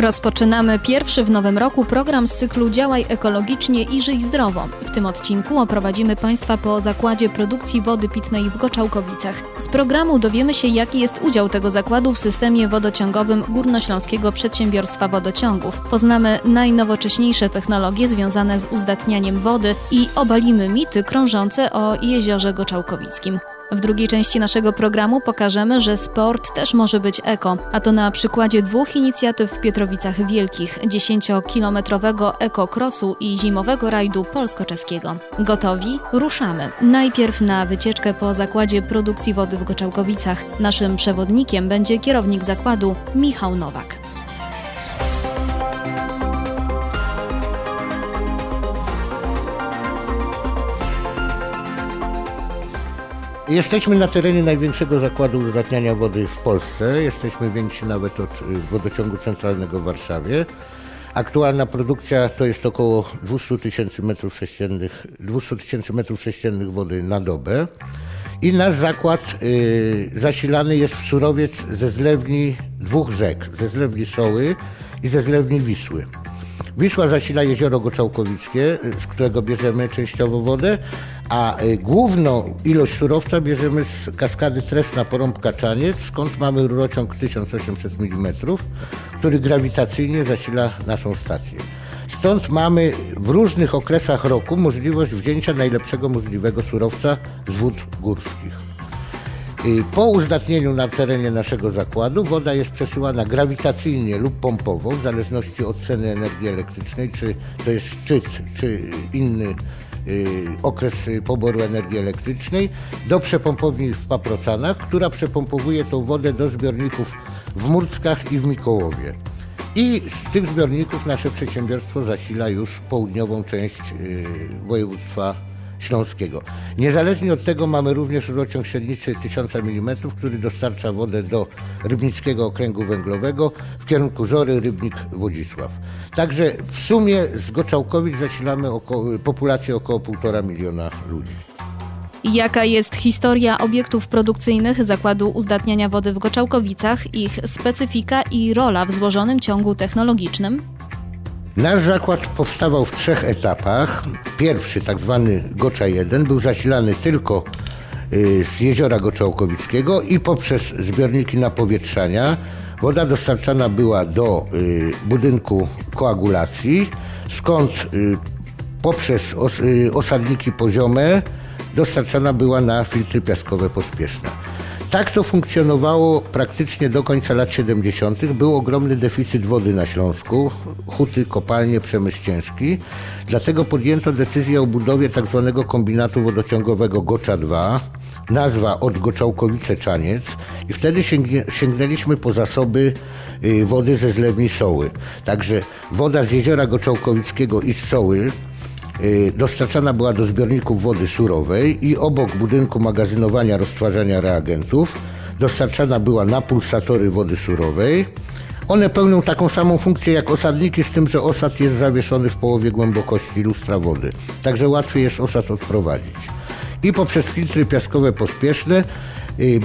Rozpoczynamy pierwszy w nowym roku program z cyklu Działaj ekologicznie i żyj zdrowo. W tym odcinku oprowadzimy Państwa po zakładzie produkcji wody pitnej w Goczałkowicach. Z programu dowiemy się, jaki jest udział tego zakładu w systemie wodociągowym Górnośląskiego Przedsiębiorstwa Wodociągów. Poznamy najnowocześniejsze technologie związane z uzdatnianiem wody i obalimy mity krążące o jeziorze Goczałkowickim. W drugiej części naszego programu pokażemy, że sport też może być eko, a to na przykładzie dwóch inicjatyw w Pietrowicach Wielkich, 10-kilometrowego ekokrosu i zimowego rajdu polsko-czeskiego. Gotowi? Ruszamy. Najpierw na wycieczkę po zakładzie produkcji wody w Goczałkowicach. Naszym przewodnikiem będzie kierownik zakładu Michał Nowak. Jesteśmy na terenie największego zakładu uzdatniania wody w Polsce. Jesteśmy więksi nawet od y, wodociągu centralnego w Warszawie. Aktualna produkcja to jest około 200 tysięcy metrów sześciennych, 200 tysięcy metrów sześciennych wody na dobę. I nasz zakład y, zasilany jest w surowiec ze zlewni dwóch rzek, ze zlewni Soły i ze zlewni Wisły. Wisła zasila jezioro Goczałkowickie, z którego bierzemy częściowo wodę, a y, główną ilość surowca bierzemy z kaskady Tresna Porąbka Czaniec, skąd mamy rurociąg 1800 mm, który grawitacyjnie zasila naszą stację. Stąd mamy w różnych okresach roku możliwość wzięcia najlepszego możliwego surowca z wód górskich. Y, Po uzdatnieniu na terenie naszego zakładu woda jest przesyłana grawitacyjnie lub pompowo, w zależności od ceny energii elektrycznej, czy to jest szczyt, czy inny y, okres poboru energii elektrycznej, do przepompowni w Paprocanach, która przepompowuje tą wodę do zbiorników w Murckach i w Mikołowie. I z tych zbiorników nasze przedsiębiorstwo zasila już południową część y, województwa śląskiego. Niezależnie od tego mamy również rurociąg średniczy 1000 mm, który dostarcza wodę do Rybnickiego Okręgu Węglowego w kierunku Żory, Rybnik, Wodzisław. Także w sumie z Goczałkowic zasilamy około, populację około 1,5 miliona ludzi. Jaka jest historia obiektów produkcyjnych Zakładu Uzdatniania Wody w Goczałkowicach, ich specyfika i rola w złożonym ciągu technologicznym? Nasz zakład powstawał w trzech etapach. Pierwszy, tak zwany Gocza 1, był zasilany tylko y, z jeziora Goczałkowickiego i poprzez zbiorniki napowietrzania. Woda dostarczana była do y, budynku koagulacji, skąd y, poprzez os, osadniki poziome dostarczana była na filtry piaskowe pospieszne. Tak to funkcjonowało praktycznie do końca lat 70. Był ogromny deficyt wody na Śląsku, huty, kopalnie, przemysł ciężki. Dlatego podjęto decyzję o budowie tzw. kombinatu wodociągowego Gocza 2, nazwa od Goczałkowice Czaniec i wtedy sięgnie, sięgnęliśmy po zasoby y, wody ze zlewni Soły. Także woda z jeziora Goczałkowickiego i z Soły dostarczana była do zbiorników wody surowej i obok budynku magazynowania roztwarzania reagentów dostarczana była na pulsatory wody surowej. One pełnią taką samą funkcję jak osadniki, z tym, że osad jest zawieszony w połowie głębokości lustra wody. Także łatwiej jest osad odprowadzić. I poprzez filtry piaskowe pospieszne y,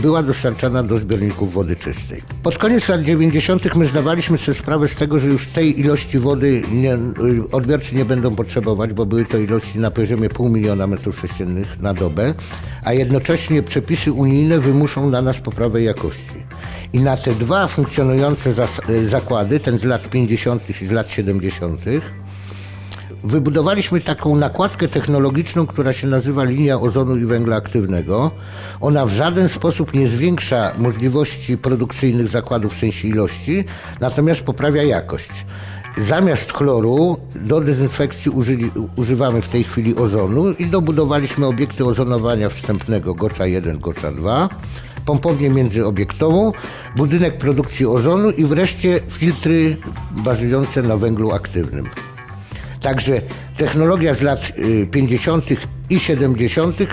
była dostarczana do zbiorników wody czystej. Pod koniec lat 90. my zdawaliśmy sobie sprawę z tego, że już tej ilości wody nie, y, odbiorcy nie będą potrzebować, bo były to ilości na poziomie pół miliona metrów sześciennych na dobę, a jednocześnie przepisy unijne wymuszą na nas poprawę jakości. I na te dwa funkcjonujące y, zakłady, ten z lat 50. i z lat 70., Wybudowaliśmy taką nakładkę technologiczną, która się nazywa linia ozonu i węgla aktywnego. Ona w żaden sposób nie zwiększa możliwości produkcyjnych zakładów w sensie ilości, natomiast poprawia jakość. Zamiast chloru do dezynfekcji użyli, używamy w tej chwili ozonu i dobudowaliśmy obiekty ozonowania wstępnego Gocza 1, Gocza 2, pompownię międzyobiektową, budynek produkcji ozonu i wreszcie filtry bazujące na węglu aktywnym. Także technologia z lat y, 50. i 70. y,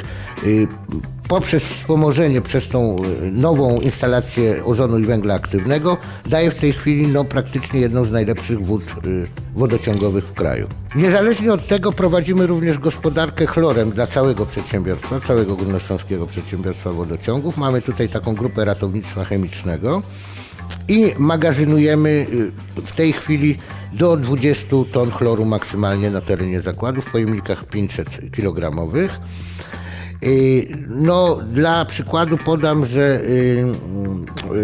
poprzez wspomożenie przez tą y, nową instalację ozonu i węgla aktywnego daje w tej chwili no, praktycznie jedną z najlepszych wód y, wodociągowych w kraju. Niezależnie od tego prowadzimy również gospodarkę chlorem dla całego przedsiębiorstwa, całego Górnośląskiego Przedsiębiorstwa Wodociągów. Mamy tutaj taką grupę ratownictwa chemicznego i magazynujemy y, w tej chwili do 20 ton chloru maksymalnie na terenie zakładu w pojemnikach 500 kg. Y, No, dla przykładu podam, że y,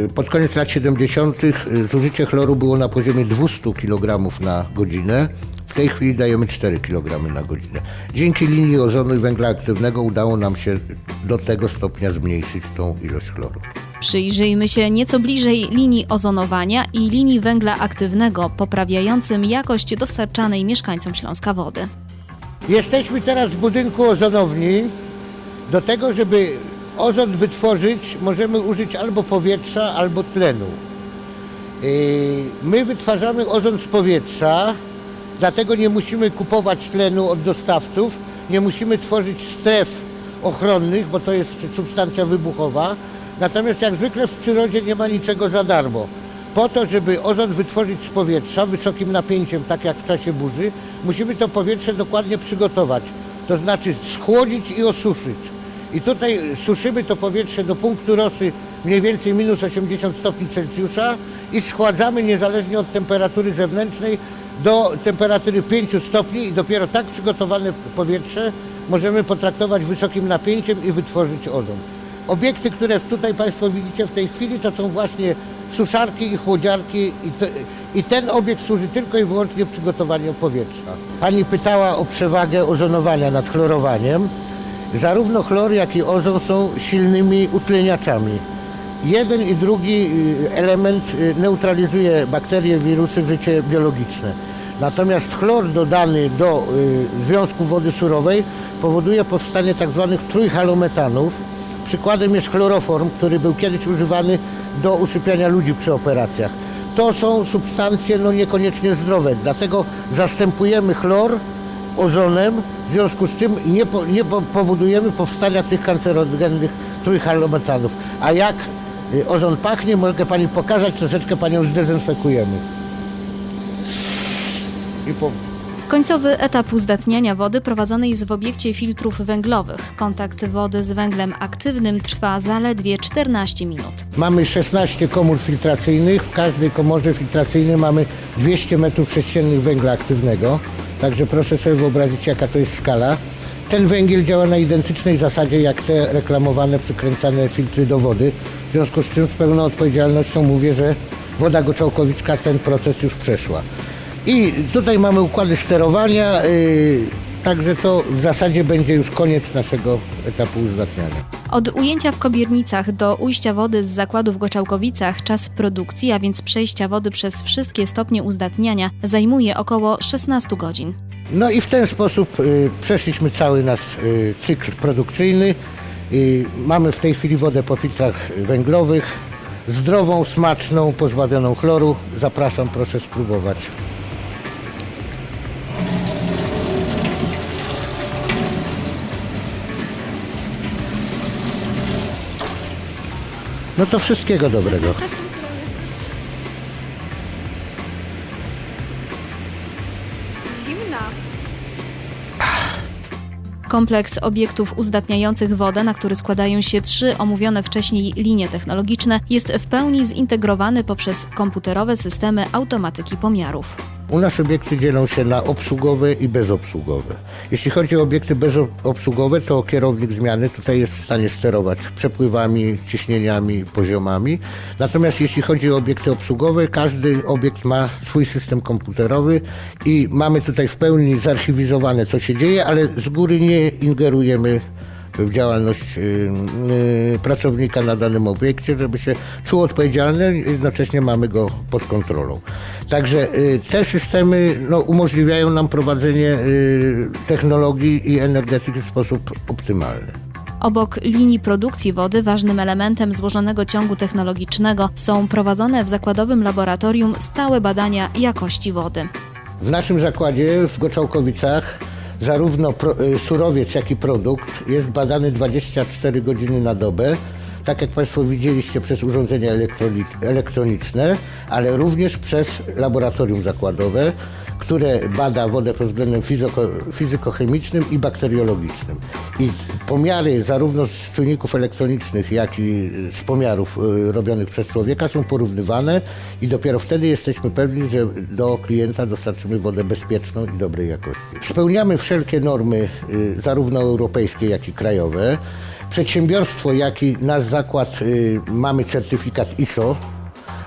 y, pod koniec lat 70. y, zużycie chloru było na poziomie 200 kg na godzinę. W tej chwili dajemy 4 kg na godzinę. Dzięki linii ozonu i węgla aktywnego udało nam się do tego stopnia zmniejszyć tą ilość chloru. Przyjrzyjmy się nieco bliżej linii ozonowania i linii węgla aktywnego, poprawiającym jakość dostarczanej mieszkańcom Śląska wody. Jesteśmy teraz w budynku ozonowni. Do tego, żeby ozon wytworzyć, możemy użyć albo powietrza, albo tlenu. Yy, My wytwarzamy ozon z powietrza, dlatego nie musimy kupować tlenu od dostawców, nie musimy tworzyć stref ochronnych, bo to jest substancja wybuchowa. Natomiast jak zwykle w przyrodzie nie ma niczego za darmo. Po to, żeby ozon wytworzyć z powietrza wysokim napięciem, tak jak w czasie burzy, musimy to powietrze dokładnie przygotować. To znaczy schłodzić i osuszyć. I tutaj suszymy to powietrze do punktu rosy mniej więcej minus 80 stopni Celsjusza i schładzamy niezależnie od temperatury zewnętrznej do temperatury 5 stopni i dopiero tak przygotowane powietrze możemy potraktować wysokim napięciem i wytworzyć ozon. Obiekty, które tutaj Państwo widzicie w tej chwili, to są właśnie suszarki i chłodziarki i, te, i ten obiekt służy tylko i wyłącznie przygotowaniu powietrza. Pani pytała o przewagę ozonowania nad chlorowaniem. Zarówno chlor, jak i ozon są silnymi utleniaczami. Jeden i drugi y, element y, neutralizuje bakterie, wirusy, życie biologiczne. Natomiast chlor dodany do y, związku wody surowej powoduje powstanie tzw. trójhalometanów. Przykładem jest chloroform, który był kiedyś używany do usypiania ludzi przy operacjach. To są substancje no, niekoniecznie zdrowe, dlatego zastępujemy chlor ozonem, w związku z czym nie, po, nie po- powodujemy powstania tych kancerogennych trójhalometanów. A jak y, ozon pachnie, mogę Pani pokazać, troszeczkę Panią zdezynfekujemy. I po, Końcowy etap uzdatniania wody prowadzony jest w obiekcie filtrów węglowych. Kontakt wody z węglem aktywnym trwa zaledwie 14 minut. Mamy 16 komór filtracyjnych. W każdej komorze filtracyjnej mamy 200 metrów sześciennych węgla aktywnego. Także proszę sobie wyobrazić, jaka to jest skala. Ten węgiel działa na identycznej zasadzie jak te reklamowane, przykręcane filtry do wody. W związku z czym z pełną odpowiedzialnością mówię, że woda Goczałkowicka ten proces już przeszła. I tutaj mamy układy sterowania, yy, także to w zasadzie będzie już koniec naszego etapu uzdatniania. Od ujęcia w Kobiernicach do ujścia wody z zakładu w Goczałkowicach czas produkcji, a więc przejścia wody przez wszystkie stopnie uzdatniania zajmuje około 16 godzin. No i w ten sposób y, przeszliśmy cały nasz y, cykl produkcyjny. Y, mamy w tej chwili wodę po filtrach węglowych, zdrową, smaczną, pozbawioną chloru. Zapraszam, proszę spróbować. No to wszystkiego dobrego. Zimna. Kompleks obiektów uzdatniających wodę, na który składają się trzy omówione wcześniej linie technologiczne, jest w pełni zintegrowany poprzez komputerowe systemy automatyki pomiarów. U nas obiekty dzielą się na obsługowe i bezobsługowe. Jeśli chodzi o obiekty bezobsługowe, to kierownik zmiany tutaj jest w stanie sterować przepływami, ciśnieniami, poziomami. Natomiast jeśli chodzi o obiekty obsługowe, każdy obiekt ma swój system komputerowy i mamy tutaj w pełni zarchiwizowane, co się dzieje, ale z góry nie ingerujemy w działalność y, pracownika na danym obiekcie, żeby się czuł odpowiedzialny, jednocześnie mamy go pod kontrolą. Także y, te systemy no, umożliwiają nam prowadzenie y, technologii i energetyki w sposób optymalny. Obok linii produkcji wody ważnym elementem złożonego ciągu technologicznego są prowadzone w zakładowym laboratorium stałe badania jakości wody. W naszym zakładzie w Goczałkowicach zarówno y, surowiec, jak i produkt jest badany 24 godziny na dobę. Tak jak Państwo widzieliście przez urządzenia elektroni- elektroniczne, ale również przez laboratorium zakładowe, które bada wodę pod względem fizyko, fizykochemicznym i bakteriologicznym. I pomiary zarówno z czujników elektronicznych, jak i z pomiarów y, robionych przez człowieka są porównywane i dopiero wtedy jesteśmy pewni, że do klienta dostarczymy wodę bezpieczną i dobrej jakości. Spełniamy wszelkie normy, y, zarówno europejskie, jak i krajowe. Przedsiębiorstwo, jak i nasz zakład y, mamy certyfikat ISO,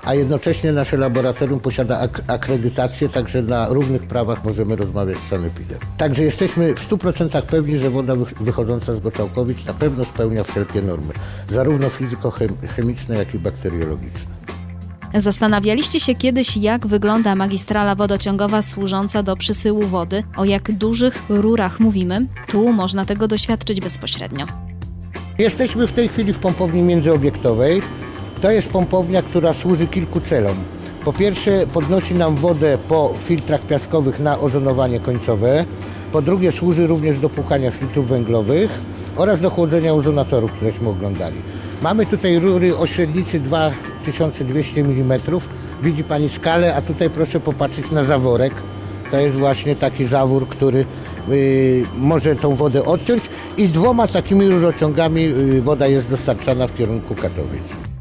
a jednocześnie nasze laboratorium posiada ak- akredytację, także na równych prawach możemy rozmawiać z sanepidem. Także jesteśmy w 100% pewni, że woda wych- wychodząca z Goczałkowic na pewno spełnia wszelkie normy, zarówno fizykochemiczne, jak i bakteriologiczne. Zastanawialiście się kiedyś, jak wygląda magistrala wodociągowa służąca do przysyłu wody, o jak dużych rurach mówimy? Tu można tego doświadczyć bezpośrednio. Jesteśmy w tej chwili w pompowni międzyobiektowej. To jest pompownia, która służy kilku celom. Po pierwsze podnosi nam wodę po filtrach piaskowych na ozonowanie końcowe. Po drugie służy również do płukania filtrów węglowych oraz do chłodzenia ozonatorów, któreśmy oglądali. Mamy tutaj rury o średnicy 2200 mm. Widzi Pani skalę, a tutaj proszę popatrzeć na zaworek. To jest właśnie taki zawór, który y, może tą wodę odciąć i dwoma takimi rurociągami y, woda jest dostarczana w kierunku Katowic.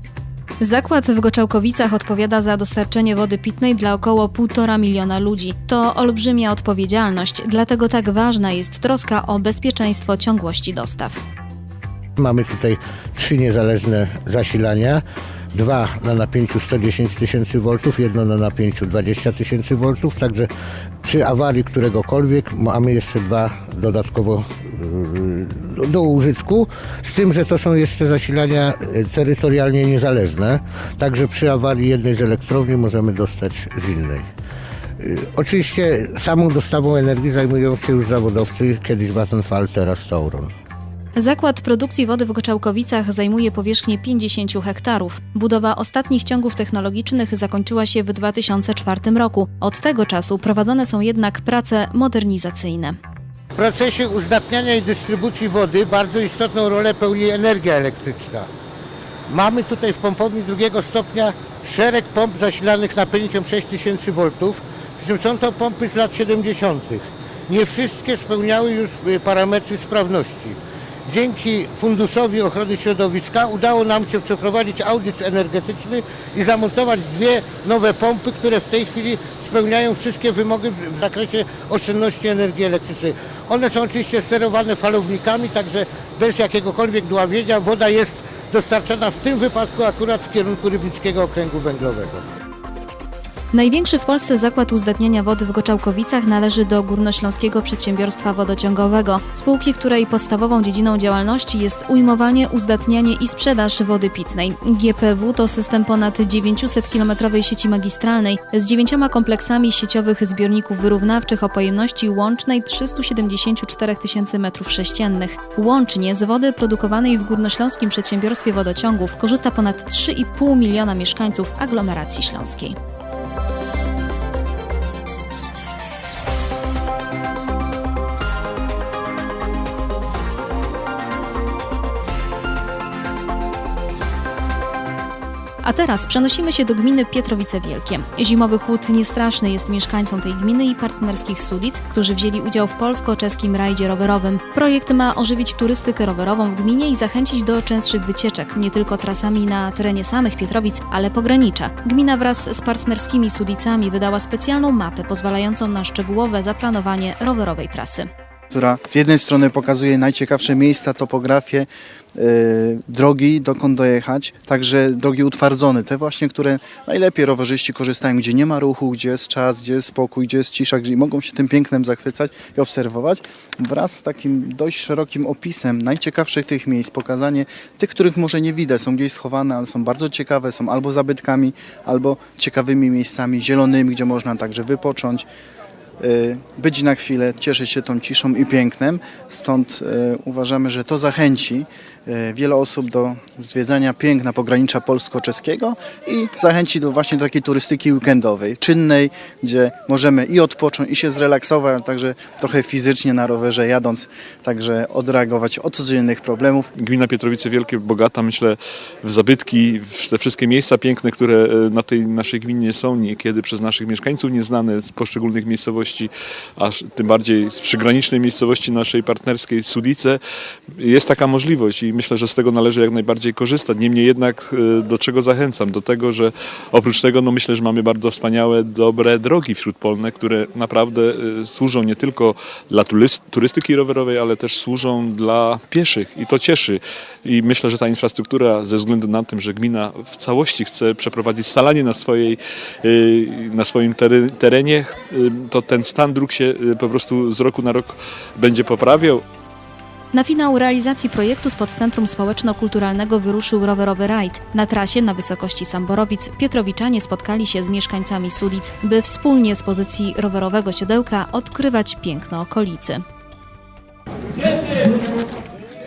Zakład w Goczałkowicach odpowiada za dostarczenie wody pitnej dla około 1,5 miliona ludzi. To olbrzymia odpowiedzialność, dlatego tak ważna jest troska o bezpieczeństwo ciągłości dostaw. Mamy tutaj trzy niezależne zasilania. Dwa na napięciu 110 tysięcy voltów, jedno na napięciu 20 tysięcy voltów, także przy awarii któregokolwiek mamy jeszcze dwa dodatkowo yy, do, do użytku, z tym, że to są jeszcze zasilania yy, terytorialnie niezależne, także przy awarii jednej z elektrowni możemy dostać z innej. Yy, Oczywiście samą dostawą energii zajmują się już zawodowcy, kiedyś Vattenfall, teraz Tauron. Zakład produkcji wody w Goczałkowicach zajmuje powierzchnię 50 hektarów. Budowa ostatnich ciągów technologicznych zakończyła się w 2004 roku. Od tego czasu prowadzone są jednak prace modernizacyjne. W procesie uzdatniania i dystrybucji wody bardzo istotną rolę pełni energia elektryczna. Mamy tutaj w pompowni drugiego stopnia szereg pomp zasilanych napędem 6000 V, przy czym są to pompy z lat 70. Nie wszystkie spełniały już y, parametry sprawności. Dzięki Funduszowi Ochrony Środowiska udało nam się przeprowadzić audyt energetyczny i zamontować dwie nowe pompy, które w tej chwili spełniają wszystkie wymogi w, zakresie oszczędności energii elektrycznej. One są oczywiście sterowane falownikami, także bez jakiegokolwiek dławienia woda jest dostarczana w tym wypadku akurat w kierunku Rybnickiego Okręgu Węglowego. Największy w Polsce zakład uzdatniania wody w Goczałkowicach należy do Górnośląskiego Przedsiębiorstwa Wodociągowego, spółki, której podstawową dziedziną działalności jest ujmowanie, uzdatnianie i sprzedaż wody pitnej. GPW to system ponad 900-kilometrowej sieci magistralnej z dziewięcioma kompleksami sieciowych zbiorników wyrównawczych o pojemności łącznej 374 tysięcy m3. Łącznie z wody produkowanej w Górnośląskim Przedsiębiorstwie Wodociągów korzysta ponad 3,5 miliona mieszkańców aglomeracji śląskiej. A teraz przenosimy się do gminy Pietrowice Wielkie. Zimowy chłód niestraszny jest mieszkańcom tej gminy i partnerskich Sudic, którzy wzięli udział w polsko-czeskim rajdzie rowerowym. Projekt ma ożywić turystykę rowerową w gminie i zachęcić do częstszych wycieczek, nie tylko trasami na terenie samych Pietrowic, ale pogranicza. Gmina wraz z partnerskimi Sudicami wydała specjalną mapę pozwalającą na szczegółowe zaplanowanie rowerowej trasy. Która z jednej strony pokazuje najciekawsze miejsca, topografię, y, drogi, dokąd dojechać, także drogi utwardzone, te właśnie, które najlepiej rowerzyści korzystają, gdzie nie ma ruchu, gdzie jest czas, gdzie jest spokój, gdzie jest cisza, gdzie mogą się tym pięknem zachwycać i obserwować, wraz z takim dość szerokim opisem najciekawszych tych miejsc, pokazanie tych, których może nie widać, są gdzieś schowane, ale są bardzo ciekawe, są albo zabytkami, albo ciekawymi miejscami zielonymi, gdzie można także wypocząć. Y, być na chwilę, cieszyć się tą ciszą i pięknem. Stąd y, uważamy, że to zachęci wiele osób do zwiedzania piękna pogranicza polsko-czeskiego i zachęci do właśnie takiej turystyki weekendowej, czynnej, gdzie możemy i odpocząć, i się zrelaksować, ale także trochę fizycznie na rowerze jadąc, także odreagować od codziennych problemów. Gmina Pietrowice Wielkie bogata, myślę, w zabytki, w te wszystkie miejsca piękne, które e, na tej naszej gminie są, niekiedy przez naszych mieszkańców nieznane z poszczególnych miejscowości, aż tym bardziej z przygranicznej miejscowości naszej partnerskiej Sudice. Jest taka możliwość i myślę, że z tego należy jak najbardziej korzystać. Niemniej jednak e, do czego zachęcam? Do tego, że oprócz tego no myślę, że mamy bardzo wspaniałe, dobre drogi wśródpolne, które naprawdę e, służą nie tylko dla turys- turystyki rowerowej, ale też służą dla pieszych i to cieszy. I myślę, że ta infrastruktura ze względu na tym, że gmina w całości chce przeprowadzić scalanie na, swojej, y, na swoim terenie, y, to ten stan dróg się y, po prostu z roku na rok będzie poprawiał. Na finał realizacji projektu spod Centrum Społeczno-Kulturalnego wyruszył rowerowy rajd. Na trasie na wysokości Samborowic Pietrowiczanie spotkali się z mieszkańcami Sudic, by wspólnie z pozycji rowerowego siodełka odkrywać piękno okolicy.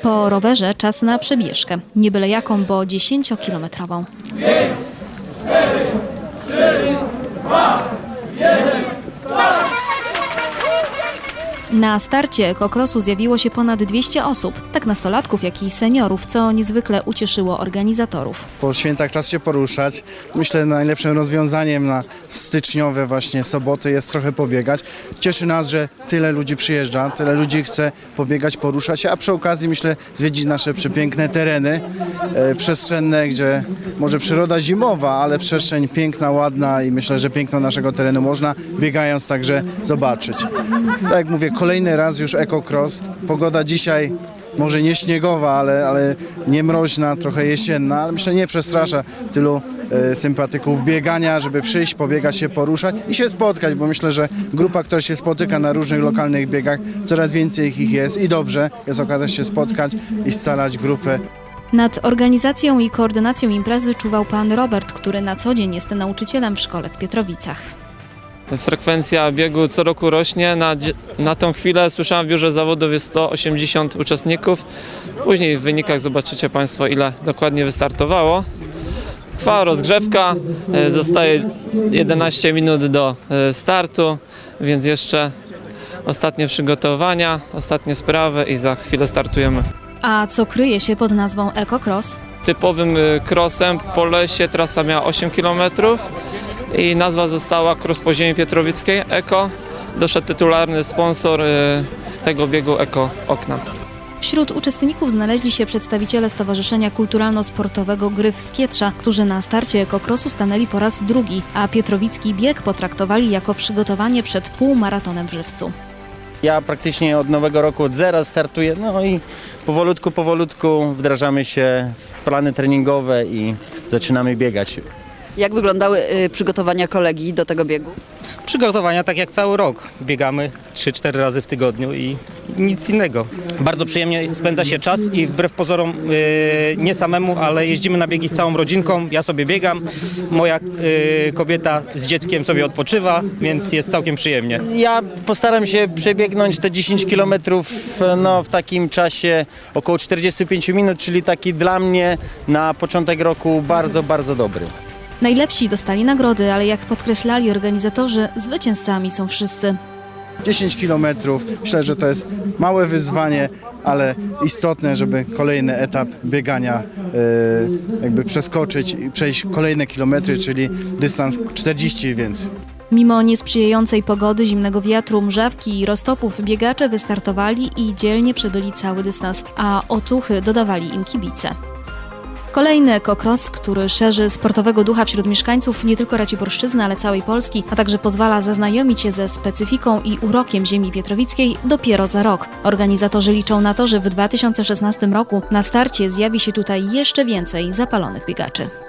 Po rowerze czas na przebieżkę. Nie byle jaką, bo 10-kilometrową. Na starcie ekokrosu zjawiło się ponad 200 osób, tak nastolatków, jak i seniorów, co niezwykle ucieszyło organizatorów. po świętach czas się poruszać. Myślę, najlepszym rozwiązaniem na styczniowe właśnie soboty jest trochę pobiegać. Cieszy nas, że tyle ludzi przyjeżdża, tyle ludzi chce pobiegać, poruszać się, a przy okazji myślę zwiedzić nasze przepiękne tereny e, przestrzenne, gdzie może przyroda zimowa, ale przestrzeń piękna, ładna i myślę, że piękno naszego terenu można biegając także zobaczyć. Tak jak mówię, kolejny raz już Ecocross. Pogoda dzisiaj może nie śniegowa, ale, ale nie mroźna, trochę jesienna, ale myślę nie przestrasza tylu e, sympatyków biegania, żeby przyjść, pobiegać się, poruszać i się spotkać, bo myślę, że grupa, która się spotyka na różnych lokalnych biegach, coraz więcej ich jest i dobrze jest okazja się spotkać i scalać grupę. Nad organizacją i koordynacją imprezy czuwał pan Robert, który na co dzień jest nauczycielem w szkole w Pietrowicach. Frekwencja biegu co roku rośnie. Na, na tą chwilę słyszałem w biurze zawodów jest 180 uczestników. Później w wynikach zobaczycie Państwo ile dokładnie wystartowało. Trwa rozgrzewka, e, zostaje 11 minut do e, startu, więc jeszcze ostatnie przygotowania, ostatnie sprawy i za chwilę startujemy. A co kryje się pod nazwą EcoCross? typowym y, crossem po lesie trasa miała 8 km i nazwa została Cross po ziemi pietrowickiej Eko. Doszedł tytularny sponsor y, tego biegu Eko Okna. Wśród uczestników znaleźli się przedstawiciele Stowarzyszenia Kulturalno-Sportowego Gry w Skietrza, którzy na starcie ekokrosu stanęli po raz drugi, a Pietrowicki bieg potraktowali jako przygotowanie przed półmaratonem w Żywcu. Ja praktycznie od nowego roku od zera startuję, no i powolutku, powolutku wdrażamy się w plany treningowe i zaczynamy biegać. Jak wyglądały y, przygotowania kolegi do tego biegu? Przygotowania tak jak cały rok. Biegamy 3-4 razy w tygodniu i nic innego. Bardzo przyjemnie spędza się czas i wbrew pozorom yy, nie samemu, ale jeździmy na biegi z całą rodzinką. Ja sobie biegam, moja yy, kobieta z dzieckiem sobie odpoczywa, więc jest całkiem przyjemnie. Ja postaram się przebiegnąć te 10 km no, w takim czasie około 45 minut, czyli taki dla mnie na początek roku bardzo, bardzo dobry. Najlepsi dostali nagrody, ale jak podkreślali organizatorzy, zwycięzcami są wszyscy. 10 kilometrów, myślę, że to jest małe wyzwanie, ale istotne, żeby kolejny etap biegania e, jakby przeskoczyć i przejść kolejne kilometry, czyli dystans 40 i więcej. Mimo niesprzyjającej pogody, zimnego wiatru, mrzawki i roztopów, biegacze wystartowali i dzielnie przebyli cały dystans, a otuchy dodawali im kibice. Kolejny ekokros, który szerzy sportowego ducha wśród mieszkańców nie tylko Raciborszczyzny, ale całej Polski, a także pozwala zaznajomić się ze specyfiką i urokiem ziemi pietrowickiej dopiero za rok. Organizatorzy liczą na to, że w 2016 roku na starcie zjawi się tutaj jeszcze więcej zapalonych biegaczy.